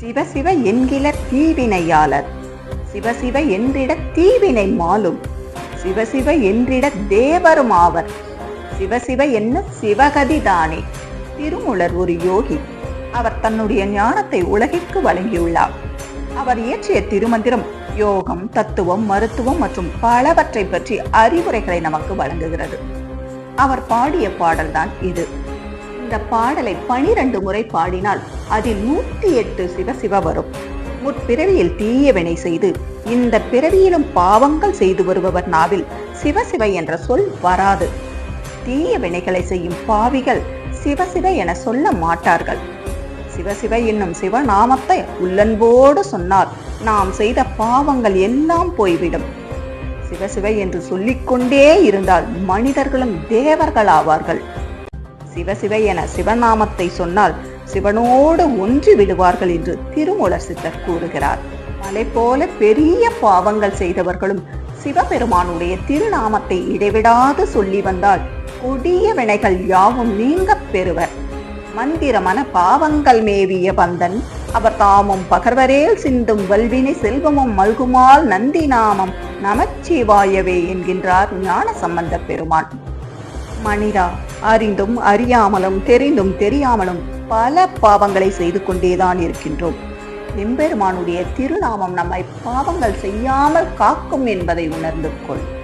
சிவசிவ என்கிற தீவினையாளர். சிவசிவ என்றிட தீவினை மாலும். சிவசிவ என்றிட தேவரும் ஆவர். சிவசிவ என்ன சிவகதி தானே. ஒரு யோகி. அவர் தன்னுடைய ஞானத்தை உலகிற்கு வழங்கியுள்ளார். அவர் இயற்றிய திருமந்திரம் யோகம் தத்துவம் மருத்துவம் மற்றும் பலவற்றை பற்றி அறிவுரைகளை நமக்கு வழங்குகிறது. அவர் பாடிய பாடல்தான் இது. இந்த பாடலை பனிரெண்டு முறை பாடினால் அதில் நூற்றி எட்டு சிவசிவ வரும். முற்பிறவியில் தீயவினை செய்து இந்த பிறவியிலும் பாவங்கள் செய்து வருபவர் நாவில் சிவசிவ என்ற சொல் வராது. தீய வினைகளை செய்யும் பாவிகள் சிவசிவ என சொல்ல மாட்டார்கள். சிவசிவ என்னும் சிவநாமத்தை உள்ளன்போடு சொன்னால் நாம் செய்த பாவங்கள் எல்லாம் போய்விடும். சிவசிவ என்று சொல்லிக்கொண்டே இருந்தால் மனிதர்களும் தேவர்கள் ஆவார்கள் சிவசிவ என சிவநாமத்தை சொன்னால் சிவனோடு ஒன்று விடுவார்கள் என்று திருமூலர் சித்தர் கூறுகிறார். மலை போல பெரிய பாவங்கள் செய்தவர்களும் சிவபெருமானுடைய திருநாமத்தை இடைவிடாது சொல்லி வந்தால் கொடிய வினைகள் யாவும் நீங்க பெறுவர். மந்திரமன பாவங்கள் மேவிய பந்தன் அவர் தாமும் பகர்வரேல் சிந்தும் வல்வினை செல்வமும் மல்குமால் நந்தி நாமம் நமச்சிவாயவே என்கின்றார் ஞான சம்பந்த பெருமான். மனிதா அறிந்தும் அறியாமலும் தெரிந்தும் தெரியாமலும் பல பாவங்களை செய்து கொண்டேதான் இருக்கின்றோம். எம்பெருமானுடைய திருநாமம் நம்மை பாவங்கள் செய்யாமல் காக்கும் என்பதை உணர்ந்து கொள்.